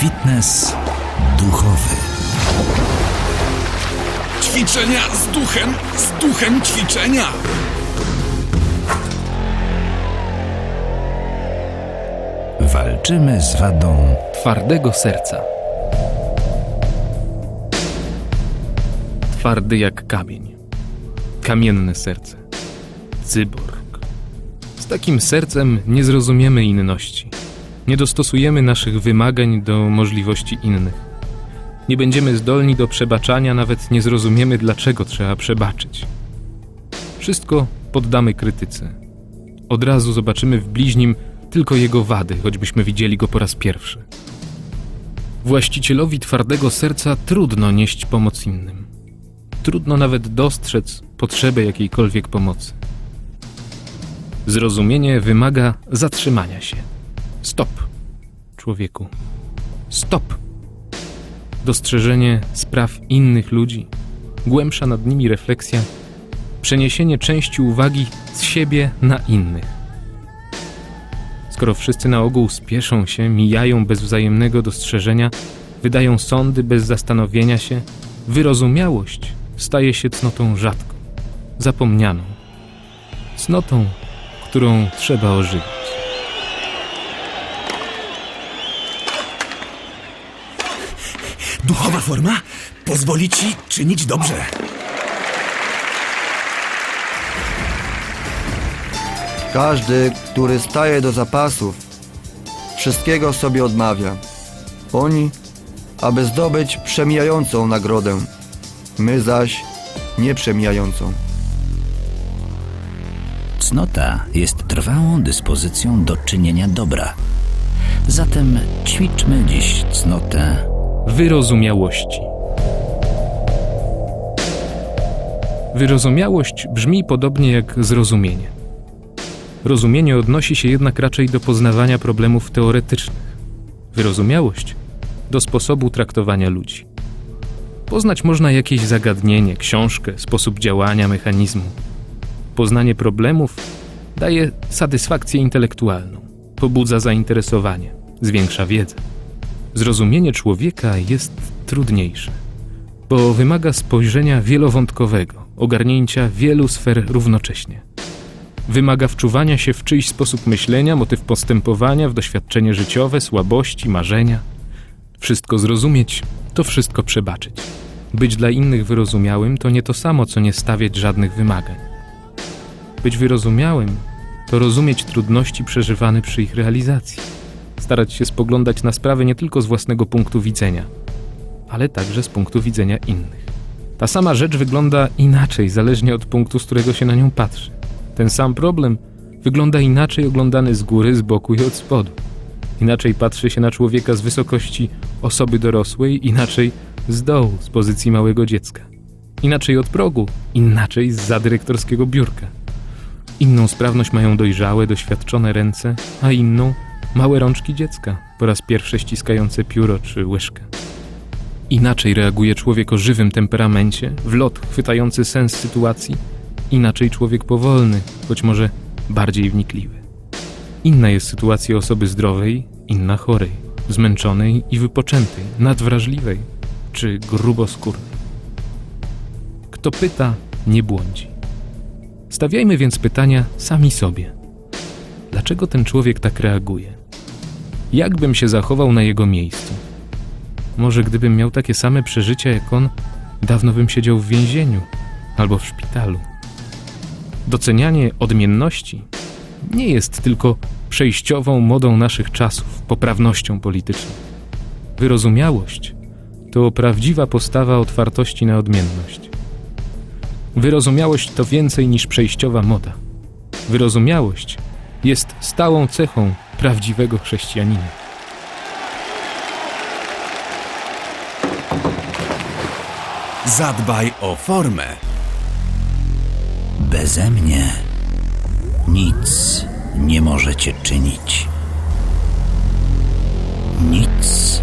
Fitness duchowy. Ćwiczenia z duchem, z duchem ćwiczenia. Walczymy z wadą twardego serca. Twardy jak kamień. Kamienne serce. Cyborg. Z takim sercem nie zrozumiemy inności. Nie dostosujemy naszych wymagań do możliwości innych. Nie będziemy zdolni do przebaczania, nawet nie zrozumiemy, dlaczego trzeba przebaczyć. Wszystko poddamy krytyce. Od razu zobaczymy w bliźnim tylko jego wady, choćbyśmy widzieli go po raz pierwszy. Właścicielowi twardego serca trudno nieść pomoc innym. Trudno nawet dostrzec potrzebę jakiejkolwiek pomocy. Zrozumienie wymaga zatrzymania się. Stop, człowieku. Stop. Dostrzeżenie spraw innych ludzi, głębsza nad nimi refleksja, przeniesienie części uwagi z siebie na innych. Skoro wszyscy na ogół spieszą się, mijają bez wzajemnego dostrzeżenia, wydają sądy bez zastanowienia się, wyrozumiałość staje się cnotą rzadką, zapomnianą. Cnotą, którą trzeba ożywić. Duchowa forma pozwoli ci czynić dobrze. Każdy, który staje do zapasów, wszystkiego sobie odmawia. Oni, aby zdobyć przemijającą nagrodę, my zaś nieprzemijającą. Cnota jest trwałą dyspozycją do czynienia dobra. Zatem ćwiczmy dziś cnotę Wyrozumiałości. Wyrozumiałość brzmi podobnie jak zrozumienie. Rozumienie odnosi się jednak raczej do poznawania problemów teoretycznych. Wyrozumiałość do sposobu traktowania ludzi. Poznać można jakieś zagadnienie, książkę, sposób działania mechanizmu. Poznanie problemów daje satysfakcję intelektualną, pobudza zainteresowanie, zwiększa wiedzę. Zrozumienie człowieka jest trudniejsze, bo wymaga spojrzenia wielowątkowego, ogarnięcia wielu sfer równocześnie. Wymaga wczuwania się w czyjś sposób myślenia, motyw postępowania, w doświadczenie życiowe, słabości, marzenia. Wszystko zrozumieć to wszystko przebaczyć. Być dla innych wyrozumiałym to nie to samo, co nie stawiać żadnych wymagań. Być wyrozumiałym to rozumieć trudności przeżywane przy ich realizacji starać się spoglądać na sprawy nie tylko z własnego punktu widzenia, ale także z punktu widzenia innych. Ta sama rzecz wygląda inaczej, zależnie od punktu, z którego się na nią patrzy. Ten sam problem wygląda inaczej oglądany z góry, z boku i od spodu. Inaczej patrzy się na człowieka z wysokości osoby dorosłej, inaczej z dołu, z pozycji małego dziecka. Inaczej od progu, inaczej z za dyrektorskiego biurka. Inną sprawność mają dojrzałe, doświadczone ręce, a inną małe rączki dziecka, po raz pierwszy ściskające pióro czy łyżkę. Inaczej reaguje człowiek o żywym temperamencie, w lot chwytający sens sytuacji, inaczej człowiek powolny, choć może bardziej wnikliwy. Inna jest sytuacja osoby zdrowej, inna chorej, zmęczonej i wypoczętej, nadwrażliwej czy gruboskórnej. Kto pyta, nie błądzi. Stawiajmy więc pytania sami sobie. Dlaczego ten człowiek tak reaguje? Jak bym się zachował na jego miejscu? Może gdybym miał takie same przeżycia jak on, dawno bym siedział w więzieniu albo w szpitalu. Docenianie odmienności nie jest tylko przejściową modą naszych czasów, poprawnością polityczną. Wyrozumiałość to prawdziwa postawa otwartości na odmienność. Wyrozumiałość to więcej niż przejściowa moda. Wyrozumiałość jest stałą cechą prawdziwego chrześcijanina. Zadbaj o formę. beze mnie. Nic nie możecie czynić. Nic